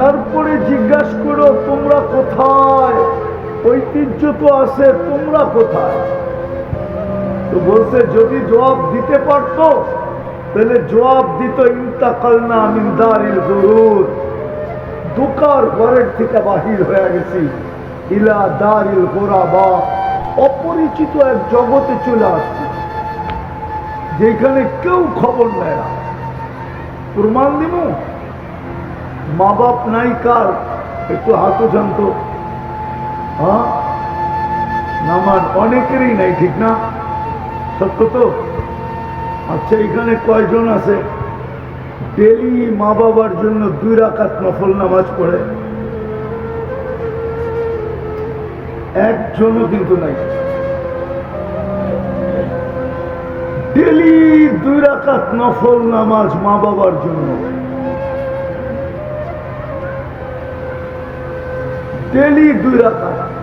তারপরে জিজ্ঞাসা করো, তোমরা কোথায়? ঐতিহ্য তো আছে, তোমরা কোথায়? তো বলছে, যদি জবাব দিতে পারতো, তাহলে জবাব দিত ইন্তাকাল না আমিনদারিল গরুর দোকার ঘরের থেকে বাহির হয়ে গেছি, ইলা দারিল গোরাবা, অপরিচিত এক জগতে চলে আসছি, যেখানে কেউ খবর নেয় না। প্রমাণ দিব মা বাপ নাই কার? একটু হাতও জানতো হ্যাঁ? নামাজ অনেকেরই নাই, ঠিক না? সত্য তো? আচ্ছা এখানে কয়জন আছে? ডেলি মা বাবার জন্য দুই রাকাত নফল নামাজ পড়ে। একজনও কিন্তু নাই। ডেলি দুই রাকাত নফল নামাজ মা বাবার জন্য। ডেলি দুই রাকাত